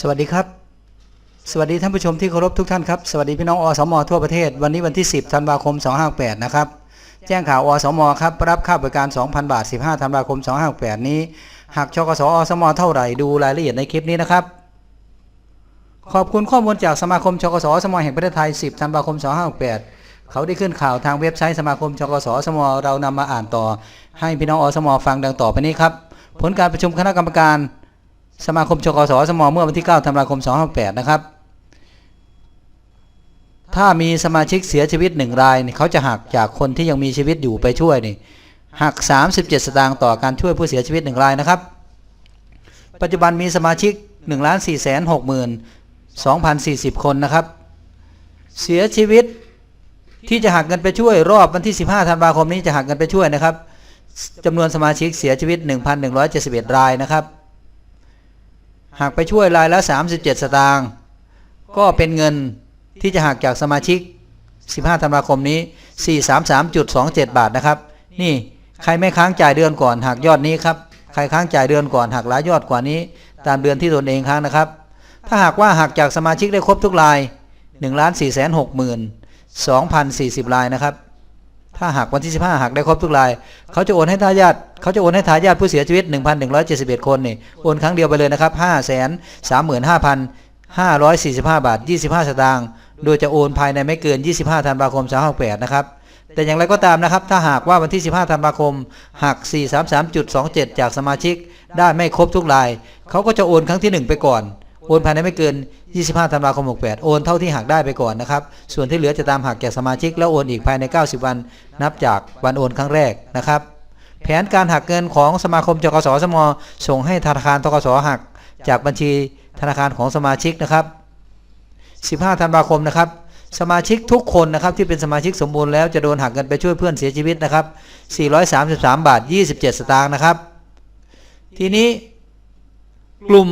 สวัสดีครับ สวัสดีท่านผู้ชมที่เคารพทุกท่านครับ สวัสดีพี่น้องอสมทั่วประเทศ วันนี้วันที่ 10ธันวาคม 258 นะครับ แจ้งข่าวอสมครับ รับค่าบริการ 2,000 บาท 15ธันวาคม 258 นี้ หากชกสอสมเท่าไหร่ดูรายละเอียดในคลิปนี้นะครับ ขอบคุณข้อมูลจากสมาคมชกสอสมแห่งประเทศไทย 10ธันวาคม 258 เขาได้ขึ้นข่าวทางเว็บไซต์สมาคมชกสอสมเรานำมาอ่านต่อ ให้พี่น้องอสมฟังดังต่อไปนี้ครับ ผลการประชุมคณะกรรมการ สมาคมชกสสมเมื่อวันที่ 9 ธันวาคม 258 นะครับ ถ้ามีสมาชิกเสียชีวิตหนึ่งราย เขาจะหักจากคนที่ยังมีชีวิตอยู่ไปช่วยนี่หัก 37 สตางค์ต่อการช่วยผู้เสียชีวิตหนึ่งรายนะครับ ปัจจุบันมีสมาชิก1 4 6 2 0 4 0 คนนะครับ เสียชีวิตที่จะหักเงินไปช่วยรอบวันที่ 15 ธันวาคมนี้จะหักเงินไปช่วยนะครับจำนวนสมาชิกเสียชีวิต 1,171 รายนะครับ หากไปช่วยรายละ 37 สตางค์ก็เป็นเงินที่จะหักจากสมาชิก 15 ธันวาคมนี้ 433.27 บาทนะครับ นี่ใครไม่ค้างจ่ายเดือนก่อนหักยอดนี้ครับ ใครค้างจ่ายเดือนก่อนหักหลายยอดกว่านี้ ตามเดือนที่ตนเองค้างนะครับ ถ้าหากว่าหักจากสมาชิกได้ครบทุกราย1 4 6 2,040รายนะครับ ถ้าหากวันที่ 15หักได้ครบทุกราย เขาจะโอนให้ทายาทเขาจะโอนให้ทายาทผู้เสียชีวิต 1,171 คนนี่โอนครั้งเดียวไปเลยนะครับ 535,545 บาท 25 สตางค์โดยจะโอนภายในไม่เกิน 25 ธันวาคม268นะครับแต่อย่างไรก็ตามนะครับ ถ้าหากว่าวันที่ 15 ธันวาคมหัก 433.27 จากสมาชิก ได้ไม่ครบทุกราย เขาก็จะโอนครั้งที่ 1 ไปก่อน โอนภายในไม่เกิน 25ธันวาคม 68 โอนเท่าที่หักได้ไปก่อนนะครับ ส่วนที่เหลือจะตามหักจากสมาชิก แล้วโอนอีกภายใน 90 วัน นับจากวันโอนครั้งแรกนะครับ แผนการหักเงินของสมาคมจกสสม ส่งให้ธนาคารทกสหัก จากบัญชีธนาคารของสมาชิกนะครับ 15ธันวาคมนะครับสมาชิกทุกคนนะครับที่เป็นสมาชิกสมบูรณ์แล้วจะโดนหักเงินไปช่วยเพื่อนเสียชีวิตนะครับ 433 บาท 27 สตางค์นะครับ ทีนี้กลุ่ม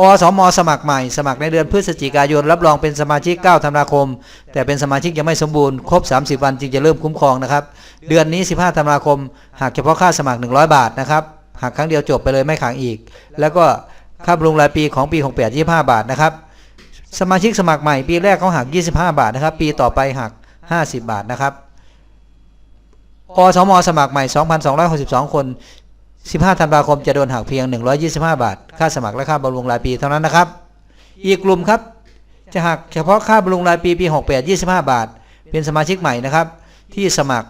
อสมสมัครใหม่ สมัครในเดือนพฤศจิกายน รับรองเป็นสมาชิก 9 ธันวาคม แต่เป็นสมาชิกยังไม่สมบูรณ์ ครบ 30 วันจึงจะเริ่มคุ้มครองนะครับ เดือนนี้ 15 ธันวาคมหักเฉพาะค่าสมัคร 100 บาทนะครับหักครั้งเดียวจบไปเลยไม่ขังอีก แล้วก็ค่าบำรุงรายปีของปี 68 25 บาทนะครับ สมาชิกสมัครใหม่ปีแรกเขาหัก 25 บาทนะครับ ปีต่อไปหัก 50 บาทนะครับอสม สมัครใหม่ 2,262 คน 15ธันวาคมจะโดนหักเพียง 125 บาท ค่าสมัครและค่าบำรุงรายปีเท่านั้นนะครับ อีกกลุ่มครับ จะหักเฉพาะค่าบำรุงรายปีปี 68 25 บาท เป็นสมาชิกใหม่นะครับ ที่สมัคร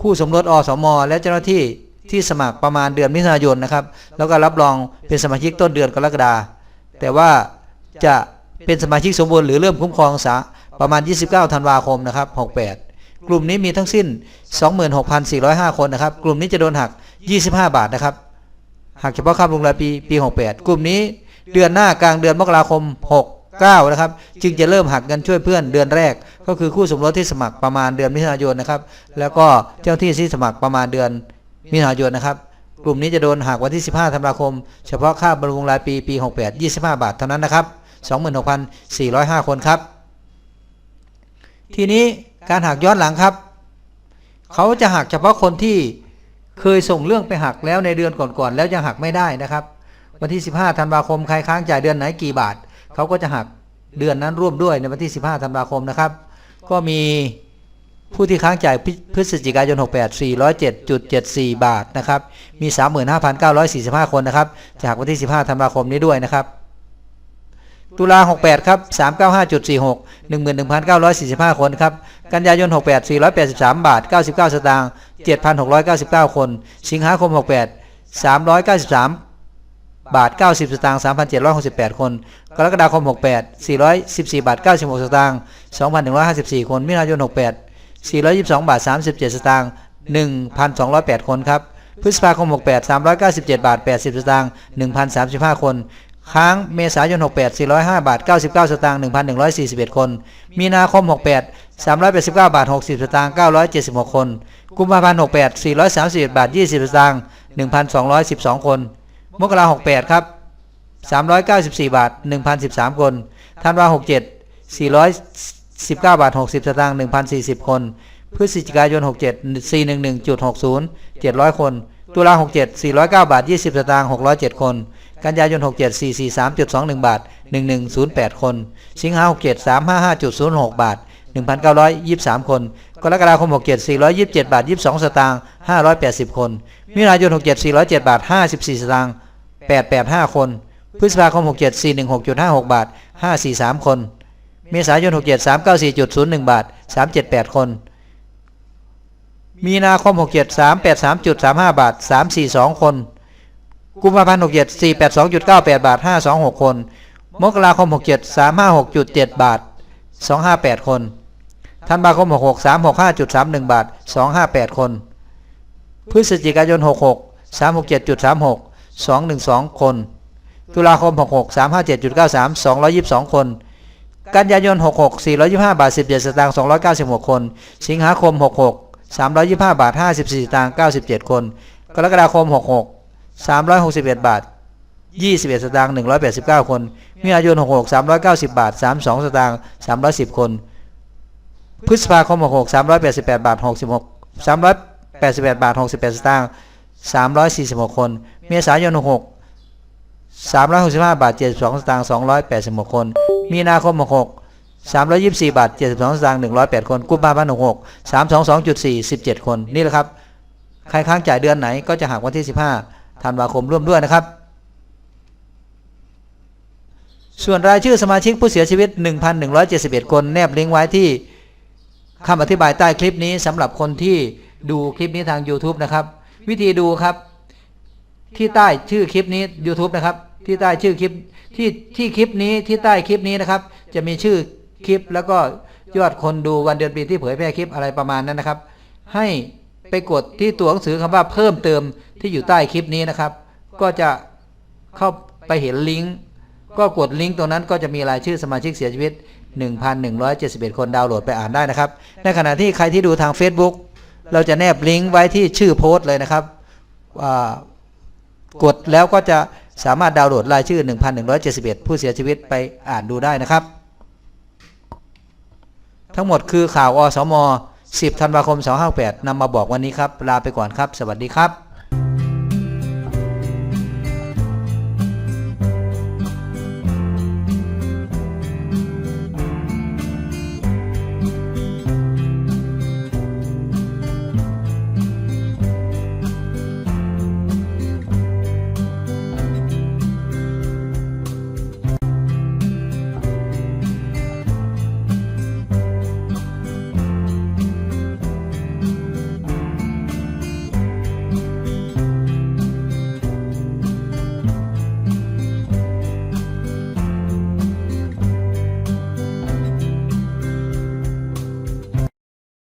คู่สมรสอสมและเจ้าหน้าที่ที่สมัครประมาณเดือนมิถุนายนนะครับ แล้วก็รับรองเป็นสมาชิกต้นเดือนกรกฎาแต่ว่าจะเป็นสมาชิกสมบูรณ์หรือเริ่มคุ้มครองสาประมาณ 29 ธันวาคมนะครับ 68 กลุ่มนี้มีทั้งสิ้น 26,405 คนนะครับ กลุ่มนี้จะโดนหัก 25 บาทนะครับ หักเฉพาะค่าบำรุงรายปีปี 68 กลุ่มนี้เดือนหน้ากลางเดือนมกราคม 69 นะครับ จึงจะเริ่มหักเงินช่วยเพื่อนเดือนแรก ก็คือคู่สมรสที่สมัครประมาณเดือนมิถุนายนนะครับ แล้วก็เจ้าที่ที่สมัครประมาณเดือนมิถุนายนนะครับ กลุ่มนี้จะโดนหักวันที่ 15 ธันวาคม เฉพาะค่าบำรุงรายปีปี 68 25 บาทเท่านั้นนะครับ 26,405 คนครับ ทีนี้ การหักย้อนหลังครับ เขาจะหักเฉพาะคนที่เคยส่งเรื่องไปหักแล้วในเดือนก่อนๆแล้วยังหักไม่ได้นะครับ วันที่ 15ธันวาคมใครค้างจ่ายเดือนไหนกี่บาท เขาก็จะหักเดือนนั้นร่วมด้วยในวันที่ 15ธันวาคมนะครับ ก็มีผู้ที่ค้างจ่ายพฤศจิกายน 68 407.74 บาทนะครับ มี 35,945 คนนะครับจะหักวันที่ 15 ธันวาคมนี้ด้วยนะครับ ตุลา 68 ครับ 395.46 11,945 คนครับ กันยายน 68 483 บาท 99 สตางค์ 7,699 คน สิงหาคม 68 393 บาท 90 สตางค์ 3,768 คน กรกฎาคม 68 414 บาท 96 สตางค์ 2,154 คน มิถุนายน 68 422 บาท 37 สตางค์ 1,208 คนครับพฤษภาคม 68 397 บาท 80 สตางค์ 1,035 คน ค้างเมษายน 68 405 บาท 99 สตางค์ 1,141 คน มีนาคม 68 389 บาท 60 สตางค์ 976 คน กุมภาพันธ์ 68 431 บาท 20 สตางค์ 1,212 คน มกราคม68 ครับ 394 บาท 1,013 คน ธันวาคม67 419 บาท 60 สตางค์ 1,040 คน พฤศจิกายน 67 411.60 700 คน ตุตุลา67 409 บาท 20 สตางค์ 607 คน กันยายน 67 443.21 บาท 1108 คน สิงหา67 355.06 บาท 1,923 คน กรกฎาคม 67 427 บาท 22 สตางค์ 580 คน มิถุนายน 67 407 บาท 54 สตางค์ 885 คน พฤษภาคม 67 416.56 บาท 543 คน เมษายน 67 394.01 บาท 378 คน มีนาคม 67 383.35 บาท 342 คน กุมภาพันธ์67 482.98บาท526คน มกราคม67 356.7บาท258คนธันวาคม66 365.31บาท258คน พฤศจิกายน66 367.36 212คน ตุลาคม66 357.93 222คนกันยายน 66 425 บาท 17 สตางค์296 คน สิงหาคม 66 325 บาท 54 สตางค์97 คน กรกฎาคม 66 361 บาท 21 สตางค์ 189 คนมิถุนายน 66 390 บาท 32 สตางค์ 310 คน พฤษภาคม 66 388 บาท 66 388 บาท 68 สตางค์ 346 คน เมษายน 66 365 บาท 72 สตางค์ 286 คน มีนาคม 66 324 บาท 72 สตางค์ 108 คนกุมภาพันธ์66 322.4 17 คน นี่แหละครับ ใครค้างจ่ายเดือนไหนก็จะหักวันที่ 15 ธันวาคมร่วมด้วยนะครับ ส่วนรายชื่อสมาชิกผู้เสียชีวิต 1,171 คนแนบลิงก์ไว้ที่คำอธิบายใต้คลิปนี้สำหรับคนที่ดูคลิปนี้ทาง YouTube นะครับ วิธีดูครับ ที่ใต้ชื่อคลิปนี้ YouTube นะครับ ที่ใต้ชื่อคลิปที่ที่คลิปนี้ที่ใต้คลิปนี้นะครับ จะมีชื่อคลิปแล้วก็ยอดคนดูวันเดือนปีที่เผยแพร่คลิปอะไรประมาณนั้นนะครับ ให้ ไปกดที่ตัวหนังสือคำว่าเพิ่มเติมที่อยู่ใต้คลิปนี้นะครับ ก็จะเข้าไปเห็นลิงก์ก็กดลิงก์ตรงนั้นก็จะมีรายชื่อสมาชิกเสียชีวิต 1,171 คนดาวน์โหลดไปอ่านได้นะครับ ในขณะที่ใครที่ดูทาง Facebook เราจะแนบลิงก์ไว้ที่ชื่อโพสต์เลยนะครับว่ากดแล้วก็จะสามารถดาวน์โหลดรายชื่อ 1,171 ผู้เสียชีวิตไปอ่านดูได้นะครับ ทั้งหมดคือข่าวอสม 10ธันวาคม 258นำมาบอกวันนี้ครับ ลาไปก่อนครับ สวัสดีครับ